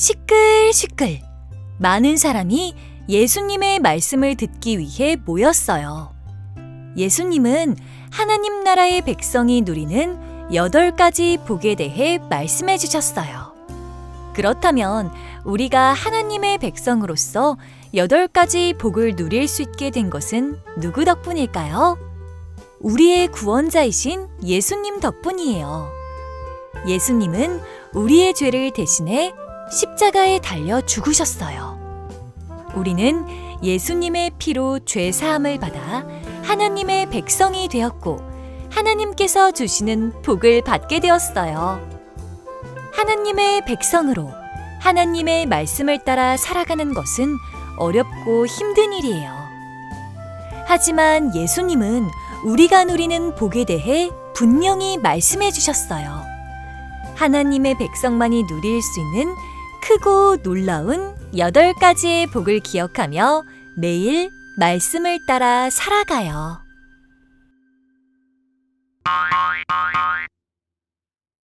시끌시끌 많은 사람이 예수님의 말씀을 듣기 위해 모였어요. 예수님은 하나님 나라의 백성이 누리는 여덟 가지 복에 대해 말씀해 주셨어요. 그렇다면 우리가 하나님의 백성으로서 여덟 가지 복을 누릴 수 있게 된 것은 누구 덕분일까요? 우리의 구원자이신 예수님 덕분이에요. 예수님은 우리의 죄를 대신해 십자가에 달려 죽으셨어요. 우리는 예수님의 피로 죄 사함을 받아 하나님의 백성이 되었고 하나님께서 주시는 복을 받게 되었어요. 하나님의 백성으로 하나님의 말씀을 따라 살아가는 것은 어렵고 힘든 일이에요. 하지만 예수님은 우리가 누리는 복에 대해 분명히 말씀해 주셨어요. 하나님의 백성만이 누릴 수 있는 크고 놀라운 여덟 가지의 복을 기억하며 매일 말씀을 따라 살아가요.